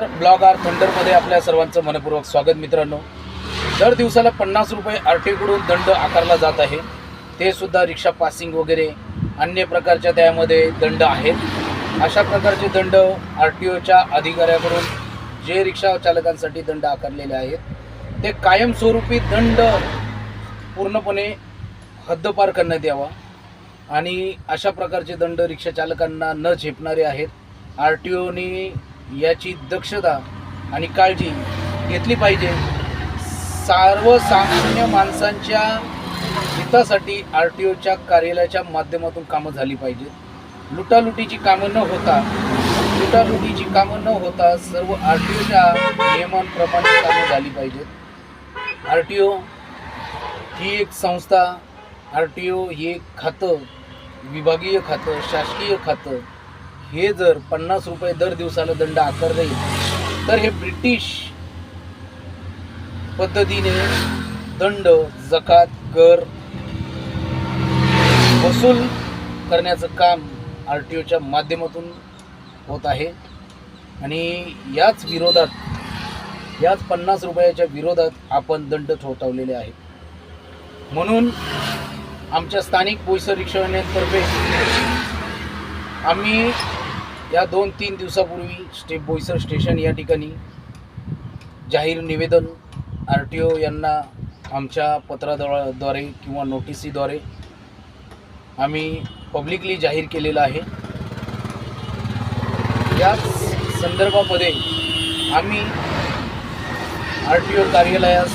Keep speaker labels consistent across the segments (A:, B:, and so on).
A: blog R थंडरमध्ये आपल्या सर्वांचं मनपूर्वक स्वागत मित्रांनो दर दिवसाला पन्नास रुपये आर टी ओकडून दंड आकारला जात आहे ते सुद्धा रिक्षा पासिंग वगैरे अन्य प्रकारच्या त्यामध्ये दंड आहेत अशा प्रकारचे दंड आर टी ओच्या अधिकाऱ्याकडून जे रिक्षा चालकांसाठी दंड आकारलेले आहेत ते कायमस्वरूपी दंड पूर्णपणे हद्दपार करण्यात यावा आणि अशा प्रकारचे दंड रिक्षा चालकांना न झेपणारे आहेत आर टी ओनी याची दक्षता आणि काळजी घेतली पाहिजे सर्वसामान्य माणसांच्या हितासाठी आर टी ओच्या कार्यालयाच्या माध्यमातून कामं झाली पाहिजेत लुटालुटीची कामं न होता लुटालुटीची कामं न होता सर्व आर टी ओच्या नियमांप्रमाणे कामं झाली पाहिजेत आर टी ओ ही एक संस्था आर टी ओ हे एक खातं विभागीय खातं शासकीय खातं हे जर पन्नास रुपये दर दिवसाला दंड आकार येईल तर हे ब्रिटिश पद्धतीने दंड जकात कर वसूल करण्याचं काम आर टी ओच्या माध्यमातून होत आहे आणि याच विरोधात याच पन्नास रुपयाच्या विरोधात आपण दंड ठोठावलेले आहे म्हणून आमच्या स्थानिक पोलिस रिक्षावाल्यांतर्फे आम्ही या दोन तीन दिवसापूर्वी स्टे बोईसर स्टेशन या ठिकाणी जाहीर निवेदन आर टी ओ यांना आमच्या पत्राद्वारे किंवा नोटिसीद्वारे आम्ही पब्लिकली जाहीर केलेलं आहे या संदर्भामध्ये आम्ही आर टी ओ कार्यालयास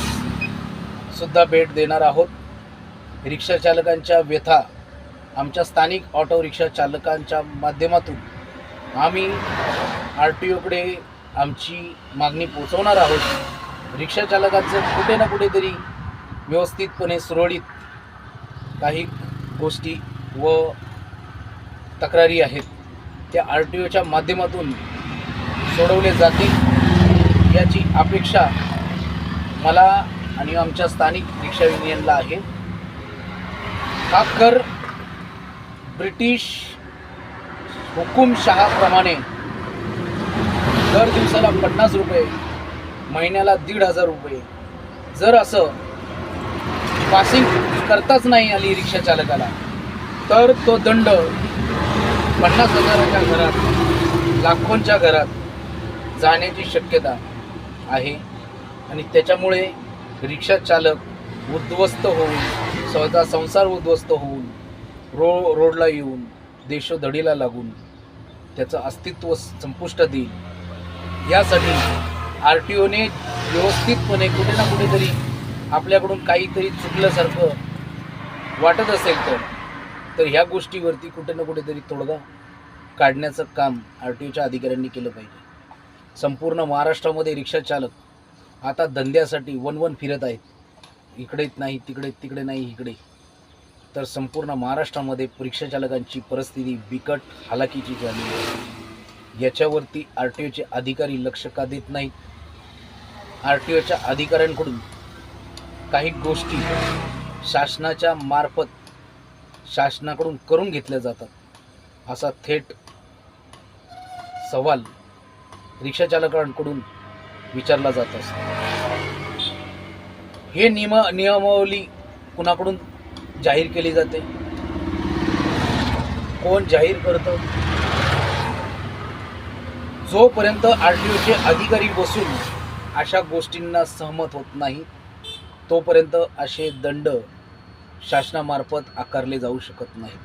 A: सुद्धा भेट देणार आहोत रिक्षाचालकांच्या व्यथा आमच्या स्थानिक ऑटो रिक्षा चालकांच्या माध्यमातून आम्ही आर टी ओकडे आमची मागणी पोचवणार आहोत रिक्षाचालकांचं कुठे ना कुठेतरी व्यवस्थितपणे सुरळीत काही गोष्टी व तक्रारी आहेत त्या आर टी ओच्या माध्यमातून सोडवले जाते याची अपेक्षा मला आणि आमच्या स्थानिक रिक्षा युनियनला आहे हा ब्रिटिश हुकुमशहाप्रमाणे दर दिवसाला पन्नास रुपये महिन्याला दीड हजार रुपये जर असं पासिंग करताच नाही आली रिक्षा चालकाला तर तो दंड पन्नास हजाराच्या घरात लाखोंच्या घरात जाण्याची शक्यता आहे आणि त्याच्यामुळे रिक्षा चालक उद्ध्वस्त होऊन स्वतः संसार उद्ध्वस्त होऊन रो रोडला येऊन देशोधडीला लागून त्याचं अस्तित्व संपुष्टात येईल यासाठी आर टी ओने व्यवस्थितपणे कुठे ना कुठेतरी आपल्याकडून काहीतरी चुकल्यासारखं वाटत असेल तर तर ह्या गोष्टीवरती कुठे ना कुठेतरी तोडगा काढण्याचं काम आर टी ओच्या अधिकाऱ्यांनी केलं पाहिजे संपूर्ण महाराष्ट्रामध्ये रिक्षा चालक आता धंद्यासाठी वन वन फिरत आहेत इकडेच नाही तिकडे तिकडे नाही इकडे तर संपूर्ण महाराष्ट्रामध्ये चालकांची परिस्थिती बिकट हालाकीची झाली आहे याच्यावरती आर टी ओचे अधिकारी लक्ष का देत नाहीत आर टी ओच्या अधिकाऱ्यांकडून काही गोष्टी शासनाच्या मार्फत शासनाकडून करून घेतल्या जातात असा थेट सवाल रिक्षाचालकांकडून विचारला जात असतो हे नियम नियमावली कुणाकडून जाहीर केली जाते कोण जाहीर करतं जोपर्यंत आर टी ओचे अधिकारी बसून अशा गोष्टींना सहमत होत नाही तोपर्यंत असे दंड शासनामार्फत आकारले जाऊ शकत नाही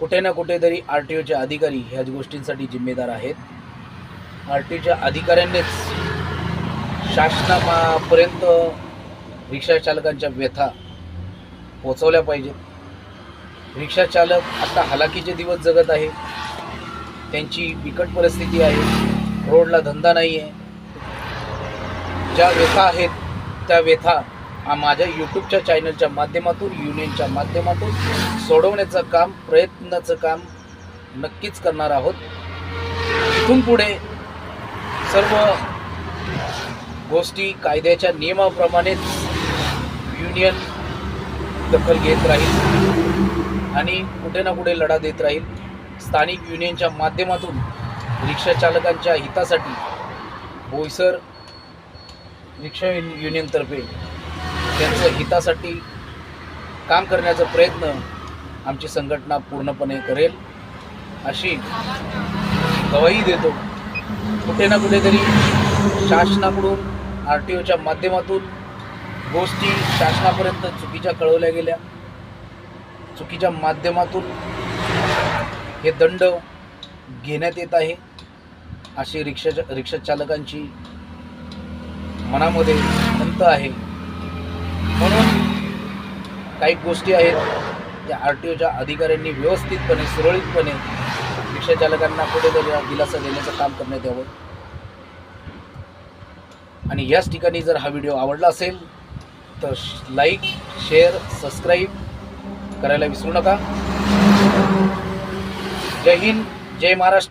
A: कुठे ना कुठेतरी आर टी ओचे अधिकारी ह्याच गोष्टींसाठी जिम्मेदार आहेत आर टी ओच्या अधिकाऱ्यांनीच शासनापर्यंत रिक्षाचालकांच्या व्यथा पोचवल्या पाहिजेत रिक्षाचालक आता हलाखीचे दिवस जगत आहे त्यांची बिकट परिस्थिती आहे रोडला धंदा नाही आहे ज्या व्यथा आहेत त्या व्यथा माझ्या यूट्यूबच्या चॅनलच्या माध्यमातून युनियनच्या माध्यमातून सोडवण्याचं काम प्रयत्नाचं काम नक्कीच करणार आहोत इथून पुढे सर्व गोष्टी कायद्याच्या नियमाप्रमाणेच युनियन दखल घेत राहील आणि कुठे ना कुठे लढा देत राहील स्थानिक युनियनच्या माध्यमातून रिक्षाचालकांच्या हितासाठी बोईसर रिक्षा युनियनतर्फे त्यांच्या हितासाठी काम करण्याचा प्रयत्न आमची संघटना पूर्णपणे करेल अशी गवाही देतो कुठे ना कुठेतरी शासनाकडून आर टी ओच्या माध्यमातून गोष्टी शासनापर्यंत चुकीच्या कळवल्या गेल्या चुकीच्या माध्यमातून हे दंड घेण्यात येत आहे अशी रिक्षा रिक्षाचालकांची मनामध्ये खंत आहे म्हणून काही गोष्टी आहेत त्या आर टी ओच्या अधिकाऱ्यांनी व्यवस्थितपणे सुरळीतपणे रिक्षाचालकांना कुठेतरी दिलासा देण्याचं काम करण्यात यावं आणि याच ठिकाणी जर हा व्हिडिओ आवडला असेल तर लाईक शेअर सबस्क्राईब करायला विसरू नका जय हिंद जय महाराष्ट्र